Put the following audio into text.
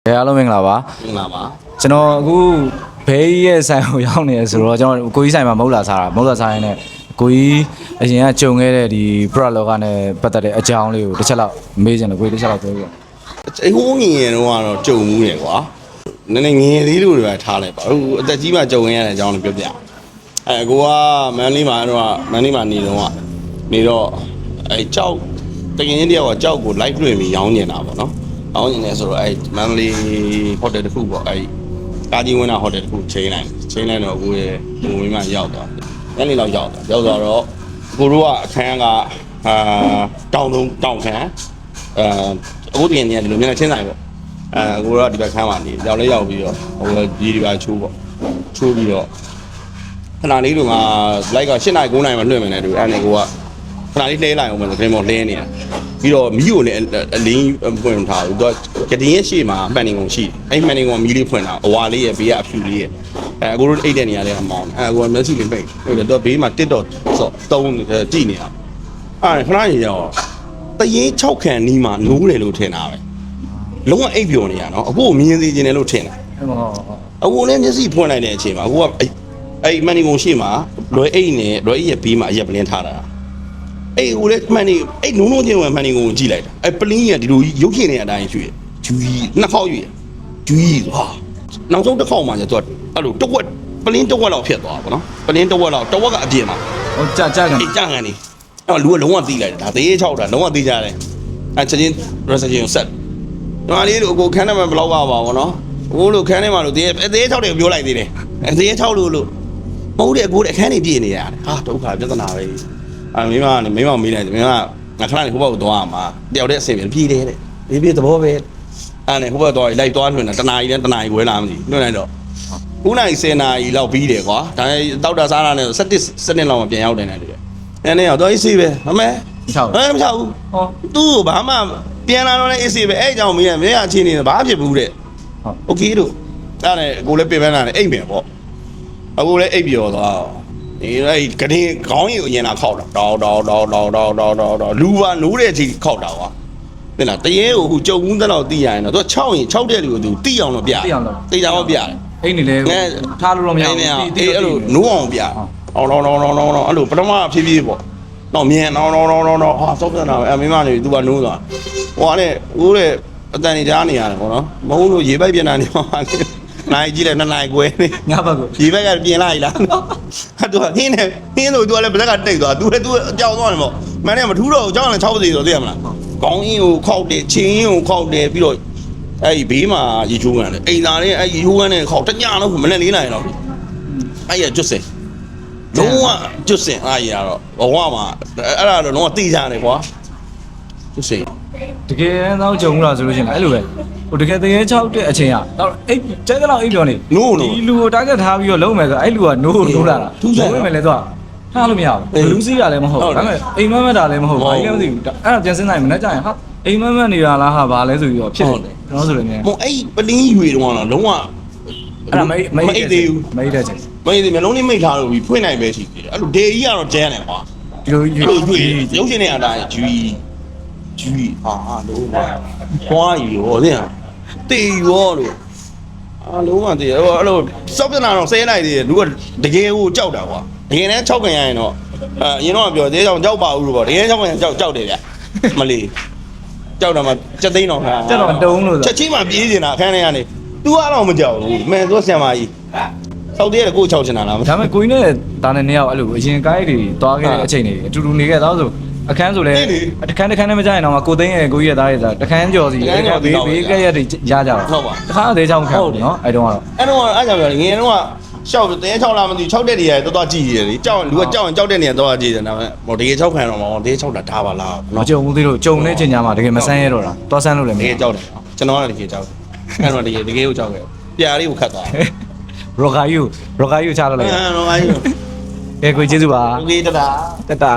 ။အဲအားလုံးမင်္ဂလာပါမင်္ဂလာပါ။ကျွန်တော်အခုဘေးကြီးရဲ့ဆိုင်ကိုရောက်နေရဆိုတော့ကျွန်တော်ကိုကြီးဆိုင်မှာမဟုတ်လာစားတာမဟုတ်လာစားရင်လည်းကိုကြီးအရင်ကကြုံခဲ့တဲ့ဒီ product လောကနဲ့ပတ်သက်တဲ့အကြောင်းလေးကိုတစ်ချက်လောက်မေးချင်တယ်ကိုကြီးတစ်ချက်လောက်ပြောပြ။အဟိုးငင်ရင်တော့ကတော့ကြုံမှုတယ်ကွာနည်းနည်းငယ်သေးလို့တွေပဲထားလိုက်ပါအခုအသက်ကြီးမှကြုံရတဲ့အကြောင်းလေးပြောပြအဲကိုကမန်လေးမှာတော့မန်လေးမှာနေတော့ကနေတော့အဲကြောက်တကယ်ကြီးတယောက်ကကြောက်ကို live လွှင့်ပြီးရောင်းနေတာပေါ့နော် ရောင်းနေတယ်ဆိုတော့အဲမန်လေးဟိုတယ်တစ်ခုပေါ့အဲကာကြီးဝင်းတာဟိုတယ်တစ်ခုချိန်လိုက်ချိန်လိုက်တော့ကိုရဲ့ဘုံဝင်းမှရောက်သွားညနေလောက်ရောက်သွားရောက်သွားတော့ကိုတို့ကအခန်းကအာတောင်တုံတောင်ခန်းအဲအခုတကယ်နေရဒီလိုမျိုးနဲ့ချင်းဆိုင်ပေါ့အဲကိုတော့ဒီဘက်ခန်းမှာနေရောက်လဲရောက်ပြီးတော့ဟိုဒီဒီပါချိုးပေါ့ချိုးပြီးတော့ခဏလေးတို့ကလိုက်က8နိုင်9နိုင်မှာလွှင့်မယ်နဲ့တူအဲ့နဲ့ကိုကခဏလေးလှဲလိုက်အောင်မယ်ဆိုခင်းမော်လှဲနေတာ ပြီးတော့မီးကိုလည်းအလင်းဖွင့်ထားဘူးသူကကတင်ရဲ့ရှေ့မှာမှန်နေကုန်ရှိတယ်အဲ့မှန်နေကုန်မီးလေးဖွင့်တာအဝါလေးရဲ့ဘေးကအဖြူလေးရဲ့အဲကိုတို့အိတ်တဲ့နေရာလေးကမောင်းအဲကိုကမျက်စိလေးပိတ်ဟုတ်တယ်တော့ဘေးမှာတစ်တော့ဆော့တုံးနေတယ်ကြည့်နေတာအဲ့ခဏကြီးရောတရေ6ခံနီးမှာနိုးတယ်လို့ထင်တာပဲလုံးဝအိပ်ပျော်နေရနော်အခုကိုမြင်သိကျင်တယ်လို့ထင်တာဟုတ်ဟုတ်ဟုတ်အခုလည်းမျက်စိဖွင့်လိုက်တဲ့အချိန်မှာအခုကအဲ့အဲ့မန်နီကုံရှိမှာလွယ်အိတ်နဲ့လွယ်အိတ်ရဲ့ဘေးမှာအရက်ပလင်းထားတာ အဲ့ကိုလည်းမန်နီအဲ့နုံနုံချင်းဝင်မန်နီကုံကိုကြည့်လိုက်တာအဲ့ပလင်းကြီးကဒီလိုရုပ်ရှင်နေတဲ့အတိုင်းရွှေ့ဂျူကြီးနှစ်ခေါက်ရွှေ့ဂျူကြီးဟာနောက်ဆုံးတစ်ခေါက်မှကျတော့အဲ့လိုတဝက်ပလင်းတဝက်လောက်ဖြစ်သွားပါဘောနော်ပလင်းတဝက်လောက်တဝက်ကအပြင်မှာ။ဟိုကြာကြာကန်အေးကြငံနေအဲ့လူကလုံးဝတီးလိုက်တာဒါသေးချောက်တာလုံးဝတီးကြတယ်အဲ့ချက်ချင်း reception ကိုဆက်ဒီမှာလေးတို့အကိုခန်းထဲမှာဘယ်လောက်ပါပါဘောနော်အကိုလို့ခန်းထဲမှာလို့သေးသေးချောက်တယ်ပြောလိုက်သေးတယ်အဲ့သေးချောက်လို့လို့မဟုတ်တယ်အကိုအခန်းနေပြည့်နေရတယ်ဟာဒုက္ခပြဿနာပဲ အဲ့မိမကနေမိမမေးလိုက်တယ်မိမငါခဏလေးဟိုဘက်ကိုသွားမှာတယောက်တည်းအဆင်ပြေပြေးတယ်တဲ့ပြေးပြေးသဘောပဲအဲ့နဲ့ဟိုဘက်သွားလိုက်သွားထွင်တာတနာရီနဲ့တနာရီခွဲလာမသိဘူးနှွှဲလိုက်တော့9နိုင်10နာရီလောက်ပြီးတယ်ကွာဒါတောက်တာစားတာနဲ့17 17လောက်မှပြန်ရောက်တယ်နဲ့တကယ်အဲ့နဲ့တော့အေးစီးပဲအမေ ချောက် ဟဲ့မချဘူး ဟော သူ့ကိုဘာမှပြန်လာတော့လည်းအေးစီးပဲအဲ့အကြောင်းမင်းကမင်းကချင်းနေတယ်ဘာဖြစ်ဘူးတဲ့ ဟုတ် โอเคတို့အဲ့ဒါနဲ့အကိုလည်းပြင်ပန်းလာတယ်အိတ်မယ်ပေါ့အကိုလည်းအိတ်ပြောသွား ဒီအဲ့ကနေခေါင်းရည်ကိုအရင်လာခောက်တာတောင်းတောင်းတောင်းတောင်းတောင်းတောင်းတောင်းတောင်းလူပါနိုးတဲ့အချိန်ခောက်တာကွာသိလားတရေကိုအခုကြုံဦးတဲ့လောက်တီးရရင်တော့သူ6ရင်6တဲ့လူကိုသူတီးအောင်တော့ပြတယ်တီးကြအောင်ပြတယ်အိမ်နေလေထားလို့တော့မရဘူးအေးအဲ့လိုနိုးအောင်ပြအောင်တော့တော့တော့တော့အဲ့လိုပထမဖြည်းဖြည်းပေါ့တော့မြန်တော့တော့တော့တော့ဟာစောက်ပြန်တာပဲအမင်းမနေသူကနိုးသွားဟိုကလည်းဦးတဲ့အတန်နေကြားနေရတယ်ပေါ့နော်မဟုတ်လို့ရေပိုက်ပြန်တာနေမှာနိုင်ကြည့်လိုက်နှစ်နိုင်ခွဲနေငါဘက်ကိုရေပိုက်ကပြင်လိုက်လားဟာ သူကဟင်းနေဟင်းလို့သူကလည်းဗလက်ကတိတ်သွားသူလည်းသူအကြောက်သွားတယ်ပေါ့မန်နဲ့မထူးတော့အကြောင်းလည်း6ပါးစီဆိုသိရမလားကောင်းအင်းကိုခောက်တယ်ချင်းအင်းကိုခောက်တယ်ပြီးတော့အဲ့ဒီဘေးမှာရေချိုးကန်တယ်အိမ်သားလေးအဲ့ရေချိုးကန်တဲ့ခောက်တညလုံးမနဲ့လေးနိုင်တော့အဲ့ရကျွတ်စင်လုံးဝကျွတ်စင်အဲ့ရတော့ဘဝမှာအဲ့ဒါတော့လုံးဝသိကြတယ်ကွာကျွတ်စင်တကယ်တော့ကြုံလာဆိုလို့ရှိရင်အဲ့လိုပဲ ဟိုတကယ်တကယ်ချောက်တဲ့အချိန်ကတော့အိတ်ကျဲကတော့အိတ်ပြောနေနိုးနိုးဒီလူကို target ထားပြီးတော့လုံးမယ်ဆိုအဲ့လူက no လို့လာတာထူးဆန်းလုံးမယ်လေတော့ထားလို့မရအေးဘူးလူစီးတာလည်းမဟုတ်ဟုတ်ဘူးတယ်ဒါပေမဲ့အိမ်မက်မက်တာလည်းမဟုတ်ဟုတ်ဘူးဘာကြီးလည်းမသိဘူးဒါအဲ့ဒါပြန်စင်းနိုင်မနဲ့ကြာရင်ဟာအိမ်မက်မက်နေတာလားဟာဘာလဲဆိုပြီးတော့ဖြစ်ဟုတ်နေတယ်ကျွန်တော်ဆိုလည်းမြင်ဟိုအဲ့ပလင်းရွေတော့လုံးဝအဲ့ဒါမိတ်မအိတ်သေးဘူးမိတ်တဲ့ချိန်မင်းဒီမျိုးလုံးလေးမိတ်ထားလို့ပြီးဖွင့်နိုင်ပဲရှိသေးတယ်အဲ့လိုဒေကြီးကတော့ကျန်းတယ်ကွာဒီလိုအဲ့လိုတွေ့ရုပ်ရှင်တွေအတိုင်းဂျူကြီးဂျူကြီးဟာဟာလုံးဝခွာရီရောတဲ့ တေရောလို့အာလုံးဝတေရောအဲ့လိုစောက်ပြနာတော့ဆဲလိုက်သေးတယ်လူကတကယ်ကိုကြောက်တာကွာတကယ်နဲ့6ခံရရင်တော့အဲအရင်တော့ပြောသေးကြောင်ကြောက်ပါဘူးလို့ပေါ့တကယ်6ခံရကြောက်ကြောက်တယ်ဗျမလီကြောက်တာမှစက်သိန်းတော့ခါတက်တော့တုံးလို့ချဆိုက်ချင်းမှပြေးနေတာအခန်းထဲကနေ तू ကတော့မကြောက်ဘူးမင်းသူဆံမကြီးစောက်သေးတယ်ကိုချောက်ချင်တာလားမဒါပေမဲ့ကိုင်းနဲ့ဒါနဲ့နှစ်ယောက်အဲ့လိုအရင်ကိုင်းတွေတွားခဲ့တဲ့အချိန်တွေအတူတူနေခဲ့တော့ဆို အခန်းဆိုလဲတခန်းတခန်းနဲ့မကြရင်တော့ကိုသိန်းရဲ့ကိုကြီးရဲ့သားရဲ့သားတခန်းကြော်စီတခန်းကြော်စီဘေးကရက်တွေရကြတော့ဟုတ်ပါတခါအသေးချောင်းခံဘူးနော်အဲ့တုန်းကတော့အဲ့တုန်းကအဲ့ကြောင့်ပြောငယ်တုန်းကရှောက်တဲ6လားမသိ6တက်နေရတယ်တော်တော်ကြည့်ရတယ်လေကြောက်လူကကြောက်ရင်ကြောက်တဲ့နေရတော်တော်ကြည့်တယ်ဒါပေမဲ့ဟိုတကယ်6ခံတော့မဟုတ်တကယ်6တာဒါပါလားနော်ကြုံဦးသေးလို့ကြုံတဲ့ချိန်ညမှာတကယ်မဆန်းရတော့တာသွားဆန်းလို့လည်းမရတကယ်ကြောက်တယ်ကျွန်တော်ကလည်းတကယ်ကြောက်တယ်အဲ့တော့တကယ်တကယ်ကိုကြောက်ခဲ့ပြာလေးကိုခတ်သွားရောဂါယူရောဂါယူချတော့လိုက်ရောဂါယူအဲကိုကျေးဇူးပါကိုကြီးတတာတတာ